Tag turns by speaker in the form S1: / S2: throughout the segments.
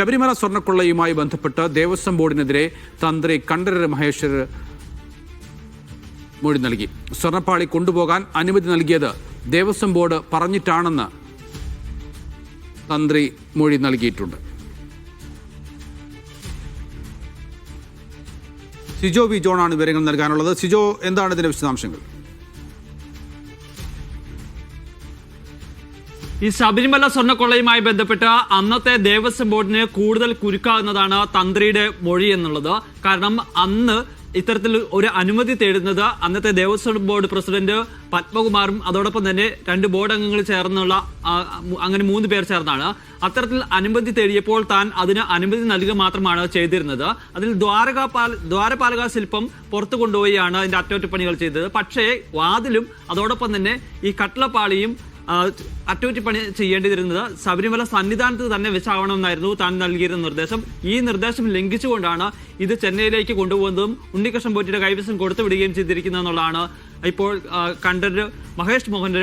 S1: ശബരിമല സ്വർണക്കൊള്ളയുമായി ബന്ധപ്പെട്ട് ദേവസ്വം ബോർഡിനെതിരെ തന്ത്രി കണ്ഠരര് മഹേശ്വർ മൊഴി നൽകി. സ്വർണപ്പാളി കൊണ്ടുപോകാൻ അനുമതി നൽകിയത് ദേവസ്വം ബോർഡ് പറഞ്ഞിട്ടാണെന്ന് തന്ത്രി മൊഴി നൽകിയിട്ടുണ്ട്. സിജോ വി ജോണാണ് വിവരങ്ങൾ നൽകാനുള്ളത്. സിജോ എന്താണ് ഇതിന്റെ വിശദാംശങ്ങൾ?
S2: ഈ ശബരിമല സ്വർണക്കൊള്ളയുമായി ബന്ധപ്പെട്ട് അന്നത്തെ ദേവസ്വം ബോർഡിന് കൂടുതൽ കുരുക്കാകുന്നതാണ് തന്ത്രിയുടെ മൊഴി എന്നുള്ളത്. കാരണം അന്ന് ഇത്തരത്തിൽ ഒരു അനുമതി തേടുന്നത് അന്നത്തെ ദേവസ്വം ബോർഡ് പ്രസിഡന്റ് പത്മകുമാറും അതോടൊപ്പം തന്നെ രണ്ട് ബോർഡ് അംഗങ്ങൾ ചേർന്നുള്ള അങ്ങനെ മൂന്ന് പേർ ചേർന്നാണ്. അത്തരത്തിൽ അനുമതി തേടിയപ്പോൾ താൻ അതിന് അനുമതി നൽകുക മാത്രമാണ് ചെയ്തിരുന്നത്. അതിൽ ദ്വാരകാ പാൽ ദ്വാരപാലക ശില്പം പുറത്തു കൊണ്ടുപോയാണ് അതിന്റെ അറ്റകുറ്റപ്പണികൾ ചെയ്തത്. പക്ഷേ വാതിലും അതോടൊപ്പം തന്നെ ഈ കട്ട്ളപ്പാളിയും അറ്റകുറ്റപ്പണി ചെയ്യേണ്ടിയിരുന്നത് ശബരിമല സന്നിധാനത്ത് തന്നെ വെച്ചാവണമെന്നായിരുന്നു താൻ നൽകിയിരുന്ന നിർദ്ദേശം. ഈ നിർദ്ദേശം ലംഘിച്ചുകൊണ്ടാണ് ഇത് ചെന്നൈയിലേക്ക് കൊണ്ടുപോകുന്നതും ഉണ്ണികൃഷ്ണൻ പോറ്റിയുടെ കൈവശം കൊടുത്തുവിടുകയും ചെയ്തിരിക്കുന്നതെന്നുള്ളതാണ് ഇപ്പോൾ കണ്ടന്റ് മഹേഷ് മോഹന്റെ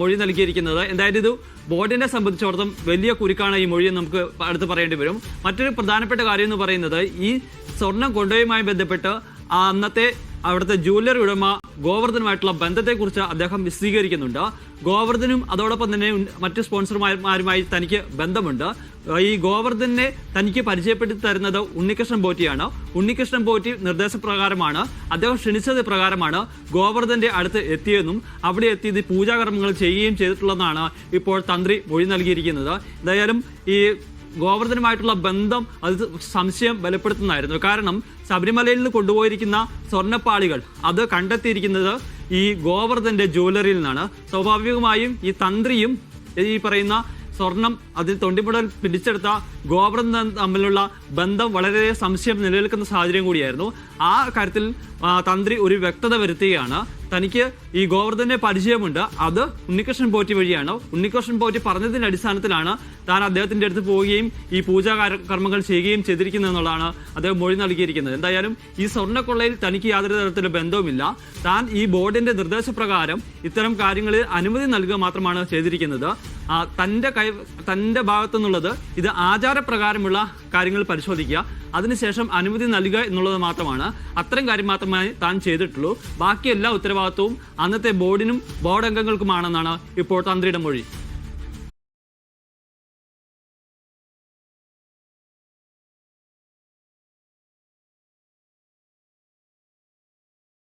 S2: മൊഴി നൽകിയിരിക്കുന്നത്. എന്തായാലും ഇത് ബോർഡിനെ സംബന്ധിച്ചിടത്തോളം വലിയ കുരുക്കാണ് ഈ മൊഴി നമുക്ക് അടുത്ത് പറയേണ്ടി വരും. മറ്റൊരു പ്രധാനപ്പെട്ട കാര്യം എന്ന് പറയുന്നത് ഈ സ്വർണം കൊണ്ടുപോയുമായി ബന്ധപ്പെട്ട് അന്നത്തെ അവിടുത്തെ ജ്വല്ലറി ഉടമ ഗോവർദ്ധനുമായിട്ടുള്ള ബന്ധത്തെക്കുറിച്ച് അദ്ദേഹം വിശദീകരിക്കുന്നുണ്ട്. ഗോവർദ്ധനും അതോടൊപ്പം തന്നെ മറ്റ് സ്പോൺസർമാരുമായി തനിക്ക് ബന്ധമുണ്ട്. ഈ ഗോവർദ്ധനെ തനിക്ക് പരിചയപ്പെടുത്തി തരുന്നത് ഉണ്ണികൃഷ്ണൻ പോറ്റിയാണ്. ഉണ്ണികൃഷ്ണൻ പോറ്റി നിർദ്ദേശപ്രകാരമാണ്. അദ്ദേഹം ക്ഷണിച്ചത് പ്രകാരമാണ് ഗോവർദ്ധന്റെ അടുത്ത് എത്തിയെന്നും അവിടെ എത്തിയത് പൂജാകർമ്മങ്ങൾ ചെയ്യുകയും ചെയ്തിട്ടുള്ളതാണ് ഇപ്പോൾ തന്ത്രി മൊഴി നൽകിയിരിക്കുന്നത്. എന്തായാലും ഈ ഗോവർദ്ധനുമായിട്ടുള്ള ബന്ധം അത് സംശയം ബലപ്പെടുത്തുന്നതായിരുന്നു. കാരണം ശബരിമലയിൽ നിന്ന് കൊണ്ടുപോയിരിക്കുന്ന സ്വർണപ്പാളികൾ അത് കണ്ടെത്തിയിരിക്കുന്നത് ഈ ഗോവർദ്ധന്റെ ജ്വല്ലറിയിൽ നിന്നാണ്. സ്വാഭാവികമായും ഈ തന്ത്രിയും ഈ പറയുന്ന സ്വർണം അതിൽ തൊണ്ടിമുടൽ പിടിച്ചെടുത്ത ഗോവർദ്ധൻ തമ്മിലുള്ള ബന്ധം വളരെ സംശയം നിലനിൽക്കുന്ന സാഹചര്യം കൂടിയായിരുന്നു. ആ കാര്യത്തിൽ തന്ത്രി ഒരു വ്യക്തത വരുത്തുകയാണ്. തനിക്ക് ഈ ഗോവർദ്ധനെ പരിചയമുണ്ട്. അത് ഉണ്ണികൃഷ്ണൻ പോറ്റി വഴിയാണ്. ഉണ്ണികൃഷ്ണൻ പോറ്റി പറഞ്ഞതിന്റെ അടിസ്ഥാനത്തിലാണ് താൻ അദ്ദേഹത്തിന്റെ അടുത്ത് പോവുകയും ഈ പൂജാ കർമ്മങ്ങൾ ചെയ്യുകയും ചെയ്തിരിക്കുന്നത് എന്നുള്ളതാണ് അദ്ദേഹം മൊഴി നൽകിയിരിക്കുന്നത്. എന്തായാലും ഈ സ്വർണക്കൊള്ളയിൽ തനിക്ക് യാതൊരു തരത്തിലുള്ള ബന്ധവുമില്ല. താൻ ഈ ബോർഡിന്റെ നിർദ്ദേശപ്രകാരം ഇത്തരം കാര്യങ്ങളിൽ അനുമതി നൽകുക മാത്രമാണ് ചെയ്തിരിക്കുന്നത്. തന്റെ കൈ തന്റെ ഭാഗത്തു നിന്നുള്ളത് ഇത് ആചാരപ്രകാരമുള്ള കാര്യങ്ങൾ പരിശോധിക്കുക. അതിനുശേഷം അനുമതി നൽകുക എന്നുള്ളത് മാത്രമാണ്. അത്തരം കാര്യം മാത്രമേ താൻ ചെയ്തിട്ടുള്ളൂ. ബാക്കി എല്ലാ ഉത്തരവാദിത്വവും അന്നത്തെ ബോർഡിനും ബോർഡ് അംഗങ്ങൾക്കുമാണെന്നാണ് ഇപ്പോൾ തന്ത്രിയുടെ മൊഴി.